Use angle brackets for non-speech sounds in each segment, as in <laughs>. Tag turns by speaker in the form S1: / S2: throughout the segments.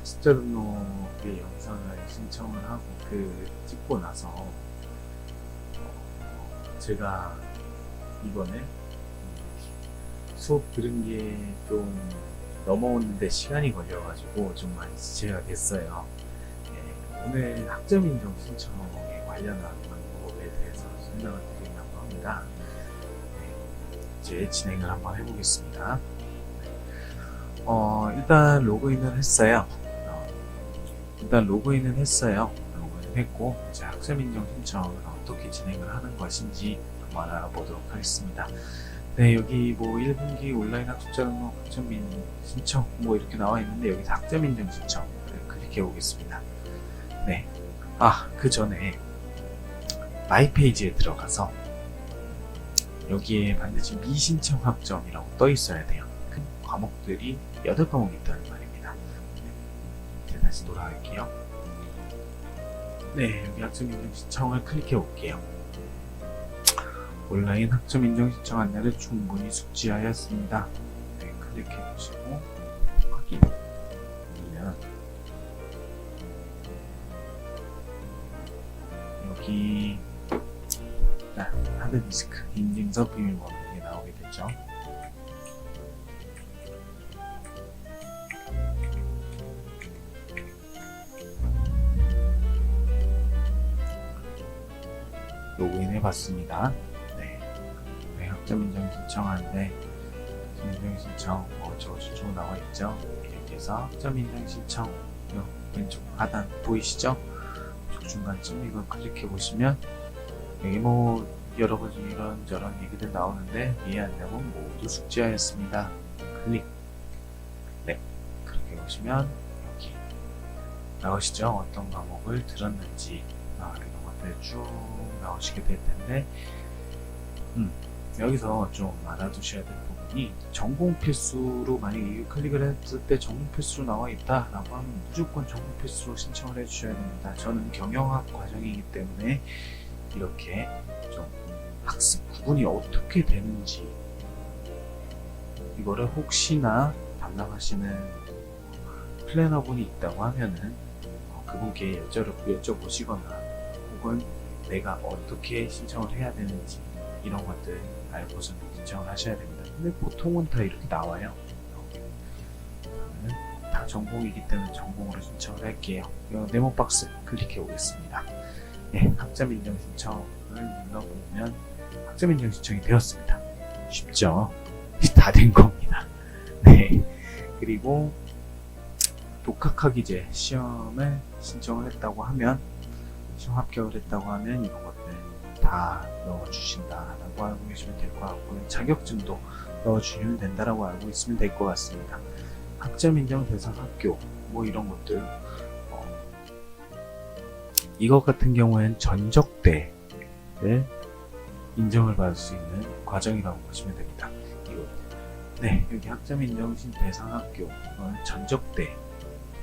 S1: 학습자 등록의 영상을 신청을 하고 그 찍고 나서 어, 제가 이번에 수업 들은 게 좀 넘어오는데 시간이 걸려가지고 좀 많이 지체가 됐어요. 예, 오늘 학점 인정 신청에 관련한 방법에 대해서 설명을 드리려고 합니다. 네, 이제 진행을 한번 해보겠습니다. 어, 일단 로그인을 했어요. 어, 일단 로그인은 했어요. 로그인 했고, 이제 학점 인정 신청을 어떻게 진행을 하는 것인지 한번 알아보도록 하겠습니다. 네, 여기 뭐 1분기 온라인 학습자 등록 학점 인 신청 뭐 이렇게 나와 있는데 여기서 학점 인정 신청을 클릭해 보겠습니다. 네. 아, 그 전에 마이 페이지에 들어가서 여기에 반드시 미신청 학점이라고 떠 있어야 돼요. 그 과목들이 8과목이 있다는 말입니 다시 돌아갈게요. 네, 여기 학점 인정 신청을 클릭해 볼게요. 온라인 학점 인정 신청 안내를 충분히 숙지하였습니다. 네, 클릭해 보시고 확인 여기 자, 하드 디스크 인증서 비밀번호 이게 나오게 되죠. 로그인 해 봤습니다. 네. 네, 학점 인정 신청하는데 인정 신청 어쩌고 저쩌고 나와 있죠. 이렇게 해서 학점 인정 신청 요 왼쪽 하단 보이시죠? 쪽 중간쯤 이걸 클릭해 보시면 여기 뭐 여러 가지 이런 저런 얘기들 나오는데 이해 안 되면 모두 숙지하였습니다. 클릭. 네, 그렇게 보시면 여기 나오시죠? 어떤 과목을 들었는지 아, 이런 것 들쭉 나오시게 될 텐데, 음, 여기서 좀 알아두셔야 될 부분이 전공 필수로 만약에 이 클릭을 했을 때 전공 필수로 나와 있다 라고 하면 무조건 전공 필수로 신청을 해주셔야 됩니다. 저는 경영학 과정이기 때문에 이렇게 좀 학습 구분이 어떻게 되는지 이거를 혹시나 담당하시는 플래너분이 있다고 하면은 어, 그분께 여쭤, 여쭤보시거나 혹은 내가 어떻게 신청을 해야 되는지 이런 것들 알고서 신청을 하셔야 됩니다. 근데 보통은 다 이렇게 나와요. 다 전공이기 때문에 전공으로 신청을 할게요. 이 네모 박스 클릭해 보겠습니다. 네, 학점 인정 신청을 눌러보면 학점 인정 신청이 되었습니다. 쉽죠? <laughs> 다 된 겁니다. <laughs> 네. 그리고 독학학기제 시험을 신청을 했다고 하면 시험 합격을 했다고 하면 이런 것들 다 넣어주신다라고 알고 계시면 될 것 같고요. 자격증도 넣어주시면 된다라고 알고 있으면 될 것 같습니다. 학점 인정 대상 학교 뭐 이런 것들 어, 이것 같은 경우에는 전적대를 인정을 받을 수 있는 과정이라고 보시면 됩니다. 이거 네 여기 학점 인정 신 대상 학교 전적대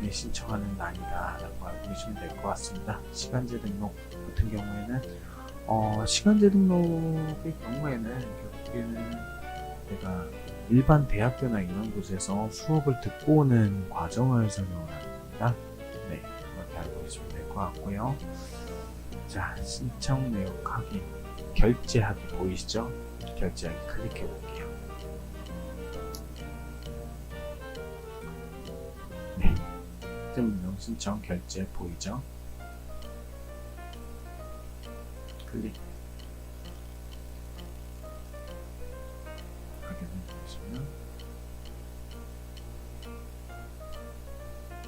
S1: 에 신청하는 난이다라고 알고 계시면 될 것 같습니다. 시간제 등록 같은 경우에는 어, 시간제 등록의 경우에는 결국에는 내가 일반 대학교나 이런 곳에서 수업을 듣고 오는 과정을 설명을 합니다. 네, 그렇게 알고 계시면 될 것 같고요. 자, 신청 내용 확인, 결제하기 보이시죠? 결제하기 클릭해 볼게요. 학점인용 신청 결제 보이죠? 클릭 확인해 보시면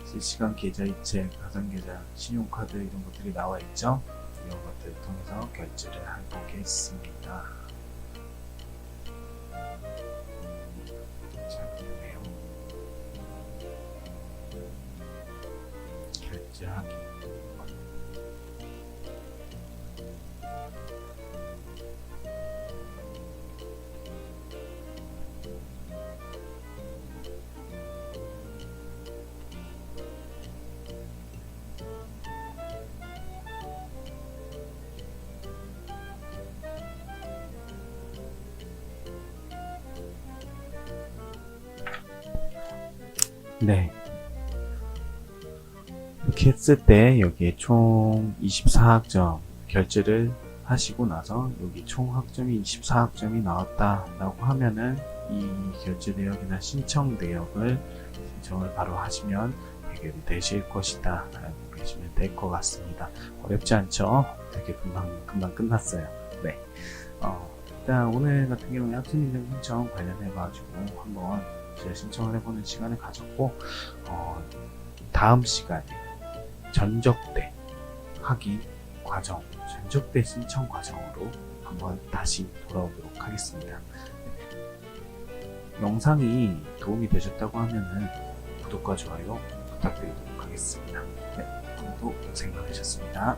S1: 실시간 계좌 이체, 가상계좌, 신용카드 이런 것들이 나와 있죠. 이런 것들을 통해서 결제를 해보겠습니다. 자, 내용 결제하기 네. 했을 때 여기에 총 24학점 결제를 하시고 나서 여기 총 학점이 24학점이 나왔다 라고 하면은 이 결제 내역이나 신청 내역을 신청을 바로 하시면 해결이 되실 것이다 라고 보시면 될 것 같습니다. 어렵지 않죠? 되게 금방 금방 끝났어요. 네. 어, 일단 오늘 같은 경우에 학점 인증 신청 관련해 가지고 한번 제가 신청을 해보는 시간을 가졌고 어, 다음 시간에 전적대 확인 과정, 전적대 신청 과정으로 한번 다시 돌아오도록 하겠습니다. 영상이 도움이 되셨다고 하면은 구독과 좋아요 부탁드리도록 하겠습니다. 네, 오늘도 고생 많으셨습니다.